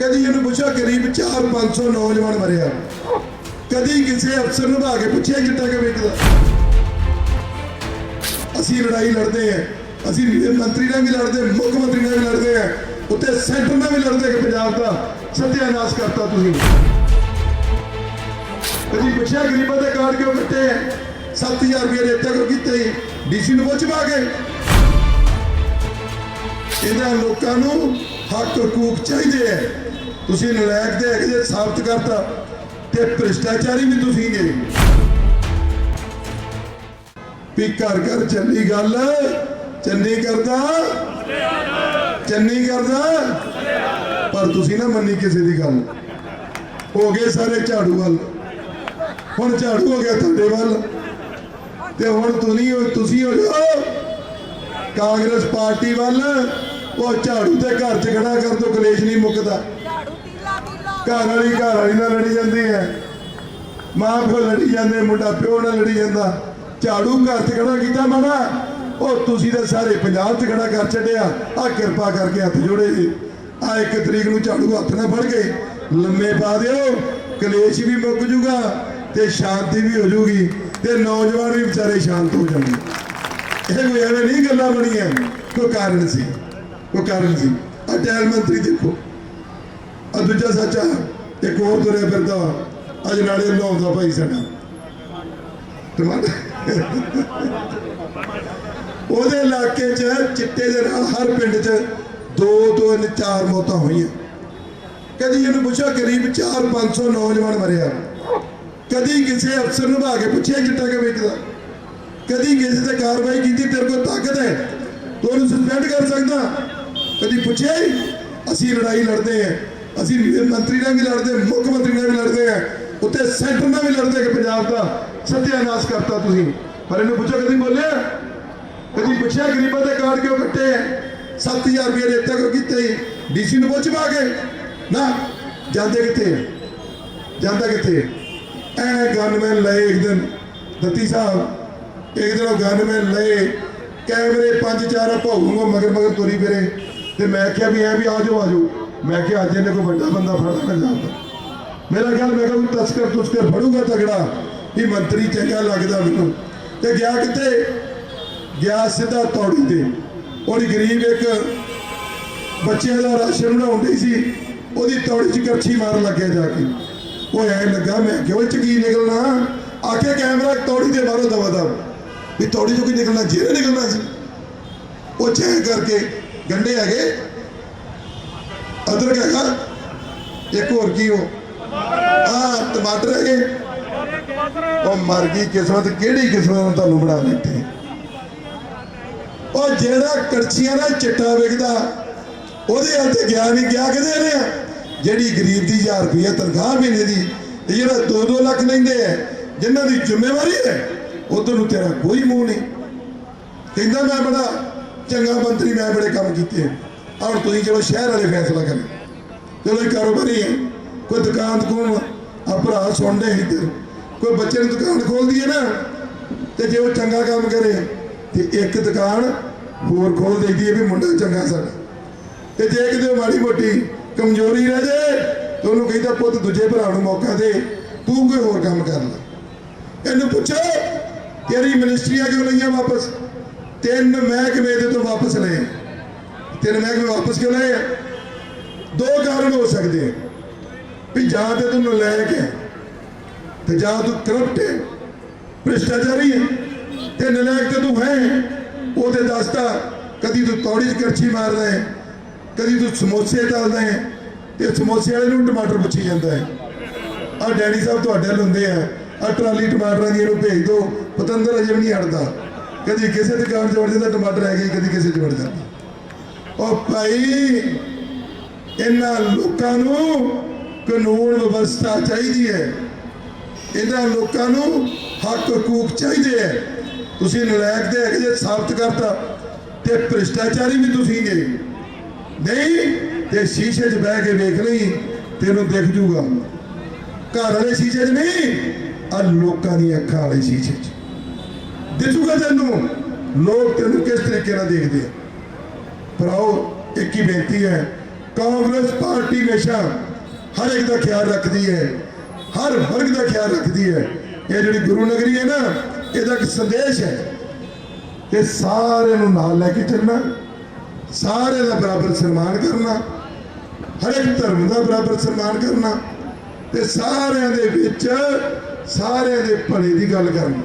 ਕਦੀ ਇਹਨੂੰ ਪੁੱਛਿਆ ਕਰੀਬ 4-500 ਨੌਜਵਾਨ ਮਰਿਆ ਕਦੀ ਕਿਸੇ ਅਫਸਰ ਨੂੰ ਭਾ ਕੇ ਪੁੱਛਿਆ ਚਿੱਟਾ ਕਿ ਵੇਚਦਾ ਅਸੀਂ ਲੜਾਈ ਲੜਦੇ ਆ। ਅਸੀਂ ਮੰਤਰੀ ਨਾਲ ਵੀ ਲੜਦੇ, ਮੁੱਖ ਮੰਤਰੀ ਨਾਲ ਵੀ ਲੜਦੇ ਆ। ਉੱਤੇ ਸੈਂਟਰ ਨਾਲ ਵੀ ਲੜਦੇ ਕਿ ਪੰਜਾਬ ਦਾ। ਸਤਿਆਨਾਸ ਕਰਤਾ ਤੁਸੀਂ। ਕਦੀ ਪੁੱਛਿਆ ਗਰੀਬਾਂ ਦੇ ਕਾਰਡ ਕਿਉਂ ਕੱਟੇ ਆ? 7000 ਰੁਪਏ ਦੇ ਇੱਥੇ ਕਿਉਂ ਕੀਤੇ? ਡੀਸੀ ਨੂੰ ਪੁੱਛ ਪਾ ਕੇ। ਇਹਨਾਂ ਲੋਕਾਂ ਨੂੰ ਹੱਕ ਹਕੂਕ ਚਾਹੀਦੇ ਹੈ ਤੁਸੀਂ ਨਲਾਇਕ ਦੇ ਹੈਗੇ ਜੇ, ਸਾਬਤ ਕਰਤਾ, ਤੇ ਭ੍ਰਿਸ਼ਟਾਚਾਰੀ ਵੀ ਤੁਸੀਂ ਜੇ ਵੀ ਘਰ ਘਰ ਚੱਲੀ ਗੱਲ ਚੰਨੀ ਕਰਦਾ ਚੰਨੀ ਕਰਦਾ ਪਰ ਤੁਸੀਂ ਨਾ ਮੰਨੀ ਕਿਸੇ ਦੀ ਗੱਲ। ਹੋ ਗਏ ਸਾਰੇ ਝਾੜੂ ਵੱਲ। ਹੁਣ ਝਾੜੂ ਹੋ ਗਿਆ ਤੁਹਾਡੇ ਵੱਲ। ਤੇ ਹੁਣ ਤੁਸੀਂ ਤੁਸੀਂ ਹੋ ਜਾਓ ਕਾਂਗਰਸ ਪਾਰਟੀ ਵੱਲ। ਉਹ ਝਾੜੂ ਤੇ ਘਰ 'ਚ ਖੜਾ ਕਰ ਦੋ ਕਲੇਸ਼ ਨਹੀਂ ਮੁੱਕਦਾ। ਘਰ ਵਾਲੀ ਘਰ ਵਾਲੀ ਨਾਲ ਲੜੀ ਜਾਂਦੀ ਹੈ। ਮਾਂ ਪਿਓ ਲੜੀ ਜਾਂਦੇ ਮੁੰਡਾ ਪਿਓ ਨਾਲ ਲੜੀ ਜਾਂਦਾ। ਝਾੜੂ ਘਰ 'ਚ ਖੜਾ ਕੀਤਾ ਮਾਣਾ ਉਹ ਤੁਸੀਂ ਤਾਂ ਸਾਰੇ ਪੰਜਾਬ 'ਚ ਖੜਾ ਕਰ ਛੱਡਿਆ। ਆ ਕਿਰਪਾ ਕਰਕੇ ਹੱਥ ਜੋੜੇ ਜੀ। ਆ ਇੱਕ ਤਰੀਕ ਨੂੰ ਝਾੜੂ ਹੱਥ ਨਾਲ ਫੜ ਕੇ ਲੰਮੇ ਪਾ ਦਿਓ। ਕਲੇਸ਼ ਵੀ ਮੁੱਕ ਜੂਗਾ ਤੇ ਸ਼ਾਂਤੀ ਵੀ ਹੋ ਜੂਗੀ ਤੇ ਨੌਜਵਾਨ ਵੀ ਵਿਚਾਰੇ ਸ਼ਾਂਤ ਹੋ ਜਾਣਗੇ। ਇਹ ਕੋਈ ਐਵੇਂ ਨਹੀਂ ਗੱਲਾਂ ਬਣੀਆਂ। ਕੋਈ ਕਾਰਨ ਸੀ। ਕੋਈ ਕਾਰਨ ਸੀ। ਆ ਟੈਲ ਮੰਤਰੀ ਦੇਖੋ। ਆ ਦੂਜਾ ਸੱਚਾ ਇੱਕ ਹੋਰ ਤੁਰਿਆ ਫਿਰਦਾ। ਅੱਜ ਨਾਲੇ ਲਾਉਂਦਾ ਭਾਈ ਸਾਡਾ। ਟਮਾਟਰ ਉਹਦੇ ਇਲਾਕੇ 'ਚ, ਚਿੱਟੇ ਦੇ ਨਾਲ ਹਰ ਪਿੰਡ 'ਚ ਦੋ ਦੋ ਤਿੰਨ ਚਾਰ ਮੌਤਾਂ ਹੋਈਆਂ। ਕਦੀ ਇਹਨੂੰ ਪੁੱਛਿਆ, ਕਰੀਬ 4-500 ਨੌਜਵਾਨ ਮਰਿਆ। ਕਦੀ ਕਿਸੇ ਅਫਸਰ ਨੂੰ ਭਾ ਕੇ ਪੁੱਛਿਆ, ਚਿੱਟਾ ਕਿ ਵੇਚਦਾ ਕਦੀ ਕਿਸੇ ਤੇ ਕਾਰਵਾਈ ਕੀਤੀ, ਤੇਰੇ ਕੋਲ ਤਾਕਤ ਹੈ। ਤੂੰ ਉਹਨੂੰ ਸਸਪੈਂਡ ਕਰ ਸਕਦਾ। ਕਦੀ ਪੁੱਛਿਆ ਹੀ ਅਸੀਂ ਲੜਾਈ ਲੜਦੇ ਆ ਅਸੀਂ ਮੰਤਰੀ ਨਾਲ ਵੀ ਲੜਦੇ ਮੁੱਖ ਮੰਤਰੀ ਨਾਲ ਵੀ ਲੜਦੇ ਆ ਉੱਤੇ ਸੈਂਟਰ ਨਾਲ ਵੀ ਲੜਦੇ ਕਿ ਪੰਜਾਬ ਦਾ। ਸੱਤਿਆਨਾਸ਼ ਕਰਤਾ ਤੁਸੀਂ। ਪਰ ਇਹਨੂੰ ਪੁੱਛੋ ਕਦੀ ਬੋਲਿਆ? ਕਦੀ ਪੁੱਛਿਆ ਗਰੀਬਾਂ ਦੇ ਕਾਰਡ ਕਿਉਂ ਕੱਟੇ ਆ 7000 ਰੁਪਏ ਦੇ ਇੱਥੇ ਕਿਉਂ ਕੀਤੇ? ਡੀਸੀ ਨੂੰ ਪੁੱਛ ਪਾ ਕੇ। ਨਾ, ਜਾਂਦੇ ਕਿੱਥੇ ਜਾਂਦਾ ਕਿੱਥੇ ਐ ਗਨਮੈਨ ਲਏ ਇੱਕ ਦਿਨ। ਦੱਤੀ ਸਾਹਿਬ, ਇੱਕ ਦਿਨ ਉਹ ਗਨਮੈਨ ਲਏ। ਕੈਮਰੇ ਪੰਜ ਚਾਰ ਭਾਊਗਾ ਮਗਰ ਮਗਰ ਤੋਰੀ ਫਿਰੇ। ਤੇ ਮੈਂ ਕਿਹਾ ਵੀ ਐ ਵੀ ਆਜੋ ਆਜੋ ਮੈਂ ਕਿਹਾ ਅੱਜ ਇਹਨੇ ਕੋਈ ਵੱਡਾ ਬੰਦਾ ਫੜਨਾ ਨਾ ਜਾਂਦਾ ਮੇਰਾ ਖਿਆਲ, ਮੈਂ ਕਿਹਾ ਕੋਈ ਤਸਕਰ ਤੁਸਕਰ ਫੜੂਗਾ ਤਗੜਾ। ਵੀ ਮੰਤਰੀ ਚੰਗਾ ਲੱਗਦਾ ਮੈਨੂੰ। ਤੇ ਗਿਆ ਕਿੱਥੇ? ਗਿਆ ਸਿੱਧਾ ਤੌੜੀ ਤੇ। ਉਹਦੀ ਗਰੀਬ ਇੱਕ ਬੱਚਿਆਂ ਦਾ ਰਾਸ਼ਨ ਬਣਾਉਂਦੀ ਸੀ। ਉਹਦੀ ਤੌੜੀ 'ਚ ਕਰਛੀ ਮਾਰਨ ਲੱਗਿਆ ਜਾ ਕੇ। ਉਹ ਐ ਲੱਗਾ, ਮੈਂ ਕਿਉਂ ਚ ਕੀ ਨਿਕਲਣਾ। ਆਕੇ ਕੈਮਰਾ ਤੌੜੀ ਦੇ ਮਾਰੋ ਦਵਾ ਦਾ ਵੀ ਤੌੜੀ 'ਚੋਂ ਕੀ ਨਿਕਲਣਾ? ਜੇਰੇ ਨਿਕਲਣਾ ਸੀ। ਉਹ ਚੈੱਕ ਕਰਕੇ ਗੰਡੇ ਹੈਗੇ। ਅਦਰਕ ਹੈਗਾ। ਇੱਕ ਹੋਰ ਕੀ ਉਹ? ਹਾਂ ਟਮਾਟਰ ਹੈਗੇ। ਉਹ ਮਰ ਗਈ ਕਿਸਮਤ। ਕਿਹੜੀ ਕਿਸਮਤ ਨੂੰ ਤੁਹਾਨੂੰ ਬਣਾ ਬੈਠੇ ਉਹ ਜਿਹੜਾ ਕੜਛੀਆਂ ਦਾ ਚਿੱਟਾ ਵਿਕਦਾ, ਉਹਦੇ ਹੱਥ ਗਿਆ ਨਹੀਂ ਗਿਆ ਕਿਤੇ ਨੇ ਜਿਹੜੀ ਗਰੀਬ ਦੀ 1000 ਰੁਪਏ ਤਨਖਾਹ ਮਹੀਨੇ ਦੀ, ਤੇ ਜਿਹੜਾ 2-2 ਲੱਖ ਲੈਂਦੇ ਆ, ਜਿਨ੍ਹਾਂ ਦੀ ਜ਼ਿੰਮੇਵਾਰੀ ਹੈ, ਉਧਰ ਨੂੰ ਤੇਰਾ ਕੋਈ ਮੂੰਹ ਨਹੀਂ। ਕਹਿੰਦਾ ਮੈਂ ਬੜਾ ਚੰਗਾ ਮੰਤਰੀ ਮੈਂ ਬੜੇ ਕੰਮ ਕੀਤੇ ਆ। ਹੁਣ ਤੁਸੀਂ ਚਲੋ ਸ਼ਹਿਰ ਵਾਲੇ ਫੈਸਲਾ ਕਰੋ। ਚਲੋ ਇਹ ਕਾਰੋਬਾਰੀ ਹੈ ਕੋਈ ਦੁਕਾਨ ਕੋਲ ਆ ਭਰਾ ਸੁਣਦੇ ਇੱਧਰ ਕੋਈ ਬੱਚੇ ਨੂੰ ਦੁਕਾਨ ਖੋਲਦੀ ਹੈ ਨਾ, ਤੇ ਜੇ ਉਹ ਚੰਗਾ ਕੰਮ ਕਰੇ, ਤੇ ਇੱਕ ਦੁਕਾਨ ਹੋਰ ਖੋਲ ਦੇਈਦੀ ਹੈ ਵੀ ਮੁੰਡਾ ਚੰਗਾ ਸਾਡਾ। ਤੇ ਜੇ ਕਿਤੇ ਮਾੜੀ ਮੋਟੀ ਕਮਜ਼ੋਰੀ ਰਹਿ ਜੇ, ਤੇ ਉਹਨੂੰ ਕਹਿੰਦਾ, ਪੁੱਤ ਦੂਜੇ ਭਰਾ ਨੂੰ ਮੌਕਾ ਦੇ। ਤੂੰ ਕੋਈ ਹੋਰ ਕੰਮ ਕਰ ਲੈ। ਇਹਨੂੰ ਪੁੱਛੋ, ਤੇਰੀ ਮਿਨਿਸਟਰੀਆਂ ਕਿਉਂ ਲਈਆਂ ਵਾਪਸ? ਤਿੰਨ ਮਹਿਕਮੇ ਦੇ ਤੋਂ ਵਾਪਸ ਲਏ ਤਿੰਨ ਮਹਿਕਮੇ ਵਾਪਸ ਕਿਉਂ ਲਏ ਦੋ ਕਾਰਨ ਹੋ ਸਕਦੇ ਆ। ਵੀ ਜਾਂ ਤੇ ਤੂੰ ਨਲਾਇਕ ਹੈ ਤੇ ਜਾਂ ਤੂੰ ਕਰਪਟ ਹੈ ਭ੍ਰਿਸ਼ਟਾਚਾਰੀ ਹੈ ਤੇ ਨਲਾਇਕ ਤੇ ਤੂੰ ਹੈ ਉਹਦੇ ਦੱਸਦਾ ਕਦੀ ਤੂੰ ਤੌੜੀ 'ਚ ਕਰਛੀ ਮਾਰਦਾ ਹੈ, ਕਦੀ ਤੂੰ ਸਮੋਸੇ ਤਲਦਾ ਹੈ, ਤੇ ਸਮੋਸੇ ਵਾਲੇ ਨੂੰ ਟਮਾਟਰ ਪੁੱਛੀ ਜਾਂਦਾ ਹੈ। ਆ ਡੈਡੀ ਸਾਹਿਬ ਤੁਹਾਡੇ ਵੱਲ ਹੁੰਦੇ ਆ ਆ ਟਰਾਲੀ ਟਮਾਟਰਾਂ ਦੀ ਇਹਨੂੰ ਭੇਜ ਦਿਓ, ਪਤੰਦਰ ਅਜੇ ਵੀ ਨਹੀਂ ਹਟਦਾ। ਕਦੀ ਕਿਸੇ ਦੁਕਾਨ 'ਚ ਵੜ ਜਾਂਦਾ, ਟਮਾਟਰ ਹੈਗੇ, ਕਦੀ ਕਿਸੇ 'ਚ ਵੜ ਜਾਂਦਾ। ਉਹ ਭਾਈ, ਇਹਨਾਂ ਲੋਕਾਂ ਨੂੰ ਕਾਨੂੰਨ ਵਿਵਸਥਾ ਚਾਹੀਦੀ ਹੈ। ਇਹਨਾਂ ਲੋਕਾਂ ਨੂੰ ਹੱਕ ਹਕੂਕ ਚਾਹੀਦੇ ਹੈ। ਤੁਸੀਂ ਨਲਾਇਕ ਦੇ ਹੈਗੇ ਜੇ, ਸਾਬਤ ਕਰਤਾ, ਤੇ ਭ੍ਰਿਸ਼ਟਾਚਾਰੀ ਵੀ ਤੁਸੀਂ ਜੇ। ਨਹੀਂ, ਤੇ ਸ਼ੀਸ਼ੇ 'ਚ ਬਹਿ ਕੇ ਵੇਖ ਲਈ ਤੈਨੂੰ ਦਿਖ ਜੂਗਾ। ਘਰ ਵਾਲੇ ਸ਼ੀਸ਼ੇ 'ਚ ਨਹੀਂ ਆ ਲੋਕਾਂ ਦੀਆਂ ਅੱਖਾਂ ਵਾਲੇ ਸ਼ੀਸ਼ੇ 'ਚ। ਦਿਸੂਗਾ ਤੈਨੂੰ। ਲੋਕ ਤੈਨੂੰ ਕਿਸ ਤਰੀਕੇ ਨਾਲ ਦੇਖਦੇ ਆ? ਭਰਾਓ, ਇੱਕ ਹੀ ਬੇਨਤੀ ਹੈ, ਕਾਂਗਰਸ ਪਾਰਟੀ ਹਮੇਸ਼ਾ ਹਰ ਇੱਕ ਦਾ ਖਿਆਲ ਰੱਖਦੀ ਹੈ। ਹਰ ਵਰਗ ਦਾ ਖਿਆਲ ਰੱਖਦੀ ਹੈ। ਇਹ ਜਿਹੜੀ ਗੁਰੂ ਨਗਰੀ ਹੈ ਨਾ, ਇਹਦਾ ਇੱਕ ਸੰਦੇਸ਼ ਹੈ ਕਿ ਸਾਰਿਆਂ ਨੂੰ ਨਾਲ ਲੈ ਕੇ ਚੱਲਣਾ, ਸਾਰਿਆਂ ਦਾ ਬਰਾਬਰ ਸਨਮਾਨ ਕਰਨਾ, ਹਰ ਇੱਕ ਧਰਮ ਦਾ ਬਰਾਬਰ ਸਨਮਾਨ ਕਰਨਾ ਤੇ ਸਾਰਿਆਂ ਦੇ ਵਿੱਚ ਸਾਰਿਆਂ ਦੇ ਭਲੇ ਦੀ ਗੱਲ ਕਰਨੀ।